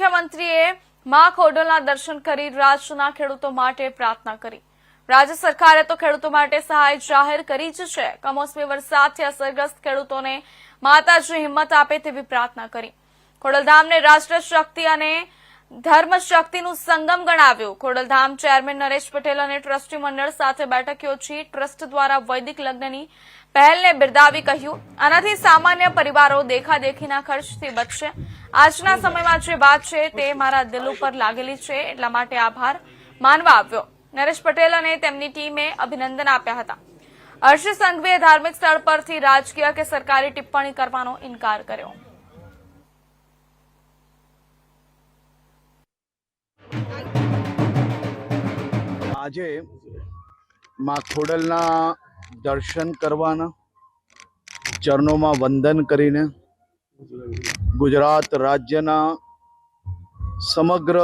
મુખ્યમંત્રીએ મા ખોડલના દર્શન કરી રાજ્યના ખેડૂતો માટે પ્રાર્થના કરી. રાજ્ય સરકારે તો ખેડૂતો માટે સહાય જાહેર કરી જ છે. કમોસમી વરસાદથી અસરગ્રસ્ત ખેડૂતોને માતાજી હિંમત આપે તેવી પ્રાર્થના કરી. ખોડલધામને રાષ્ટ્ર શક્તિ અને ધર્મ શક્તિનું સંગમ ગણાવ્યું. ખોડલધામ ચેરમેન નરેશ પટેલ અને ટ્રસ્ટી મંડળ સાથે બેઠક યોજી ટ્રસ્ટ દ્વારા વૈદિક લગ્નની પહેલને બિરદાવી કહ્યું. આનાથી સામાન્ય પરિવારો દેખાદેખીના ખર્ચથી બચશે. આજના સમયમાં જે વાત છે તે મારા દિલ ઉપર લાગેલી છે. એટલા માટે આભાર માનવા આવ્યો. નરેશ પટેલ અને તેમની ટીમે અભિનંદન આપ્યા હતા. હર્ષ સંઘવીએ ધાર્મિક સ્થળ પરથી રાજકીય કે સરકારી ટિપ્પણી કરવાનો ઇનકાર કર્યો. આજે માં ખોડલના દર્શન કરવાના ચરણોમાં વંદન કરીને ગુજરાત રાજ્યના સમગ્ર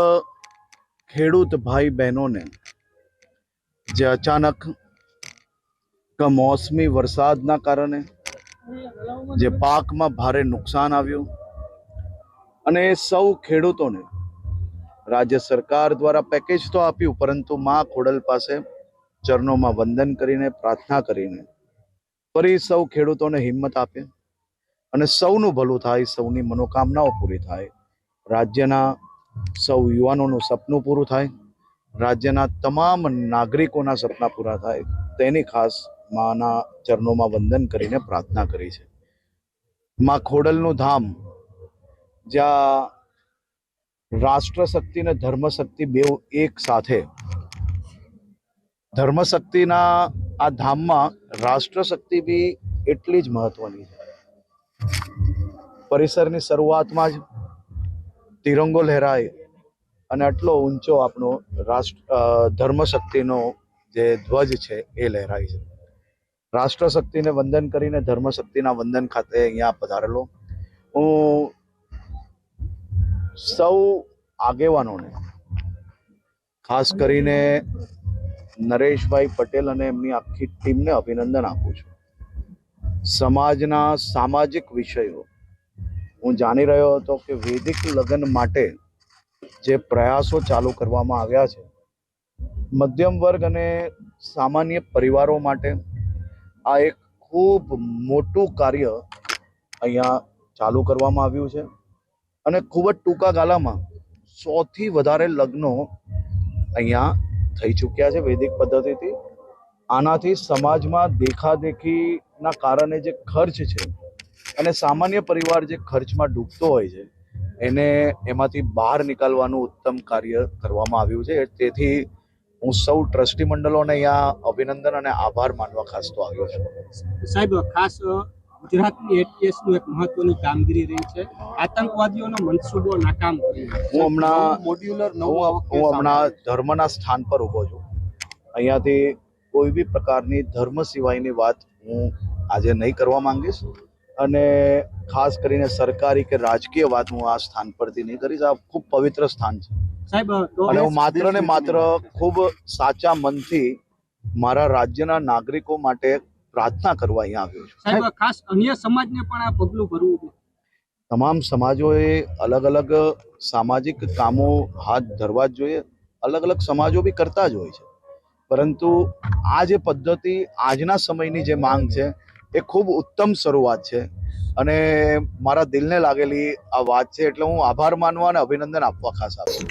ખેડૂત ભાઈ બહેનોને જે અચાનક કમોસમી વરસાદના કારણે જે પાકમાં ભારે નુકસાન આવ્યું અને એ સૌ ખેડૂતોને રાજ્ય સરકાર દ્વારા પેકેજ તો આપ્યું, પરંતુ માં ખોડલ પાસે ચરણોમાં વંદન કરીને, પ્રાર્થના કરીને ફરી સૌ ખેડૂતોને હિંમત આપે અને સૌનું ભલું થાય, સૌની મનોકામનાઓ પૂરી થાય. રાજ્યના સૌ યુવાનોનું સપનું પૂરું થાય. રાજ્યના તમામ નાગરિકોના સપના પૂરા થાય. તેની ખાસ માના ચરણોમાં વંદન કરીને પ્રાર્થના કરી છે. માં ખોડલનું ધામ, જ્યાં રાષ્ટ્ર શક્તિ અને ધર્મ શક્તિ બેઉ એક સાથે. ધર્મ શક્તિના આ ધામમાં રાષ્ટ્ર શક્તિ બી એટલી જ મહત્વની છે. પરિસરની શરૂઆતમાં જ તિરંગો લહેરાય અને આટલો ઊંચો આપણો રાષ્ટ્ર અ, ધર્મ શક્તિનો જે ધ્વજ છે એ લહેરાય છે. રાષ્ટ્ર શક્તિને વંદન કરીને ધર્મ શક્તિના વંદન ખાતે અહીંયા પધારેલો. હું સૌ આગેવાનોને, ખાસ કરીને નરેશભાઈ પટેલ અને એમની આખી ટીમને અભિનંદન આપું છું. સમાજના સામાજિક વિષયો, હું જાણી રહ્યો હતો કે વૈદિક લગ્ન માટે જે પ્રયાસો ચાલુ કરવામાં આવ્યા છે, મધ્યમ વર્ગ અને સામાન્ય પરિવારો માટે આ એક ખૂબ મોટું કાર્ય અહીંયા ચાલુ કરવામાં આવ્યું છે. અને ખૂબ જ ટૂંકા ગાળામાં સોથી વધારે લગ્નો અહીંયા થઈ ચૂક્યા છે વૈદિક પદ્ધતિથી. આનાથી સમાજમાં દેખાદેખીના કારણે જે ખર્ચ છે અને સામાન્ય પરિવાર જે ખર્ચમાં ડૂબતો હોય છે, એને એમાંથી બહાર નીકાળવાનું ઉત્તમ કાર્ય કરવામાં આવ્યું છે. તેથી હું સૌ ટ્રસ્ટી મંડળોને અહીંયા અભિનંદન અને આભાર માનવા ખાસ તો આવ્યો છું. સાહેબ, ખાસ ગુજરાતની એટીએસનું એક મહત્વની કામગીરી રહી છે. આતંકવાદીઓનો મનસૂબો નાકામ કર્યો હું હમણાં મોડ્યુલર હું હું હમણાં ધર્મના સ્થાન પર ઊભો છું. અહીંયાથી કોઈ બી પ્રકારની ધર્મ સિવાયની વાત હું આજે નહીં કરવા માંગીશ. અને ખાસ કરીને સરકારી કે રાજકીય વાત હું આ સ્થાન પરથી નહીં કરીશ. આ ખૂબ પવિત્ર સ્થાન છે. અને હું માત્ર ને માત્ર ખૂબ સાચા મનથી મારા રાજ્યના નાગરિકો માટે પ્રાર્થના કરવા અહીંયા આવ્યો છું. સાહેબ ખાસ અન્ય સમાજને પણ આ પગલું ભરવું તમામ સમાજોએ અલગ અલગ સામાજિક કામો હાથ ધરવા જ જોઈએ. અલગ અલગ સમાજો બી કરતા જ હોય છે. પરંતુ આ જે પદ્ધતિ આજના સમયની જે માંગ છે એ ખૂબ ઉત્તમ શરૂઆત છે. અને મારા દિલને લાગેલી આ વાત છે એટલે હું આભાર માનવા અને અભિનંદન આપવા ખાસ આવું